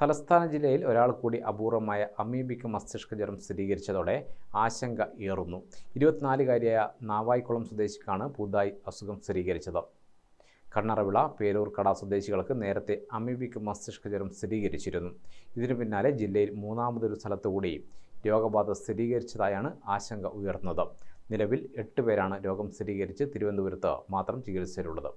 തലസ്ഥാന ജില്ലയിൽ ഒരാൾ കൂടി അപൂർവമായ അമീബിക്ക് മസ്തിഷ്ക ജ്വരം സ്ഥിരീകരിച്ചതോടെ ആശങ്ക ഏറുന്നു. ഇരുപത്തിനാലുകാരിയായ നാവായിക്കുളം സ്വദേശിക്കാണ് പുതുതായി അസുഖം സ്ഥിരീകരിച്ചത്. കണ്ണറവിള പേരൂർക്കട സ്വദേശികൾക്ക് നേരത്തെ അമീബിക്ക് മസ്തിഷ്ക ജ്വരം സ്ഥിരീകരിച്ചിരുന്നു. ഇതിനു പിന്നാലെ ജില്ലയിൽ മൂന്നാമതൊരു സ്ഥലത്തുകൂടി രോഗബാധ സ്ഥിരീകരിച്ചതായാണ് ആശങ്ക ഉയർന്നത്. നിലവിൽ എട്ട് പേരാണ് രോഗം സ്ഥിരീകരിച്ച് തിരുവനന്തപുരത്ത് മാത്രം ചികിത്സയിലുള്ളത്.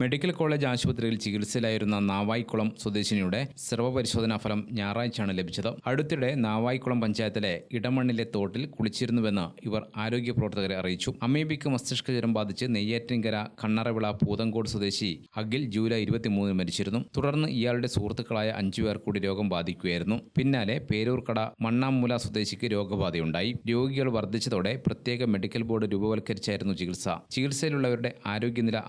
മെഡിക്കൽ കോളേജ് ആശുപത്രിയിൽ ചികിത്സയിലായിരുന്ന നാവായിക്കുളം സ്വദേശിനിയുടെ സ്രവപരിശോധനാ ഫലം ഞായറാഴ്ചയാണ് ലഭിച്ചത്. അടുത്തിടെ നാവായിക്കുളം പഞ്ചായത്തിലെ ഇടമണ്ണിലെ തോട്ടിൽ കുളിച്ചിരുന്നുവെന്ന് ഇവർ ആരോഗ്യ പ്രവർത്തകരെ അറിയിച്ചു. അമേബിക്ക് മസ്തിഷ്ക ജ്വരം ബാധിച്ച് നെയ്യാറ്റിൻകര കണ്ണറവിള പൂതങ്കോട് സ്വദേശി അഖിൽ ജൂലൈ ഇരുപത്തിമൂന്നിന് മരിച്ചിരുന്നു. തുടർന്ന് ഇയാളുടെ സുഹൃത്തുക്കളായ അഞ്ചു പേർ കൂടി രോഗം ബാധിക്കുകയായിരുന്നു. പിന്നാലെ പേരൂർക്കട മണ്ണാമൂല സ്വദേശിക്ക് രോഗബാധയുണ്ടായി. രോഗികൾ വർദ്ധിച്ചതോടെ പ്രത്യേക മെഡിക്കൽ ബോർഡ് രൂപവൽക്കരിച്ചായിരുന്നു ചികിത്സ. ചികിത്സയിലുള്ളവരുടെ ആരോഗ്യനില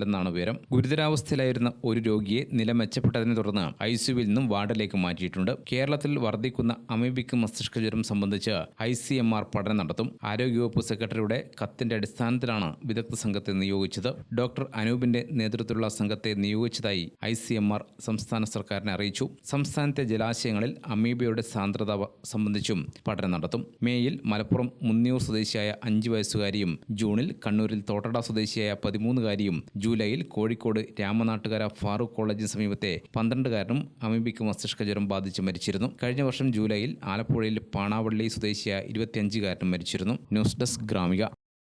ആശങ്കപ്പെടുത്തുന്നതല്ലെന്നാണ് വിവരം. ഗുരുതരാവസ്ഥയിലായിരുന്ന ഒരു രോഗിയെ നില മെച്ചപ്പെട്ടതിനെ തുടർന്ന് ഐ സിയുവിൽ നിന്നും വാർഡിലേക്ക് മാറ്റിയിട്ടുണ്ട്. കേരളത്തിൽ വർദ്ധിക്കുന്ന അമീബിക് മസ്തിഷ്ക ജ്വരം സംബന്ധിച്ച് ഐ സി എം ആർ പഠനം നടത്തും. ആരോഗ്യവകുപ്പ് സെക്രട്ടറിയുടെ കത്തിന്റെ അടിസ്ഥാനത്തിലാണ് വിദഗ്ധ സംഘത്തെ നിയോഗിച്ചത്. ഡോക്ടർ അനൂപിന്റെ നേതൃത്വത്തിലുള്ള സംഘത്തെ നിയോഗിച്ചതായി ഐ സി എം ആർ സംസ്ഥാന സർക്കാരിനെ അറിയിച്ചു. സംസ്ഥാനത്തെ ജലാശയങ്ങളിൽ അമീബയുടെ സാന്ദ്രത സംബന്ധിച്ചും പഠനം നടത്തും. മേയിൽ മലപ്പുറം മുന്നിയൂർ സ്വദേശിയായ അഞ്ച് വയസ്സുകാരിയും ജൂണിൽ കണ്ണൂരിൽ തോട്ടട സ്വദേശിയായ പതിമൂന്നുകാരിയും ജൂലൈയിൽ കോഴിക്കോട് രാമനാട്ടുകര ഫാറൂഖ് കോളേജിന് സമീപത്തെ പന്ത്രണ്ടുകാരനും അമീബിക്ക് മസ്തിഷ്ക ജ്വരം ബാധിച്ച് മരിച്ചിരുന്നു. കഴിഞ്ഞ വർഷം ജൂലൈയിൽ ആലപ്പുഴയിൽ പാണാവള്ളി സ്വദേശിയായ ഇരുപത്തിയഞ്ചുകാരനും മരിച്ചിരുന്നു. News desk Gramika.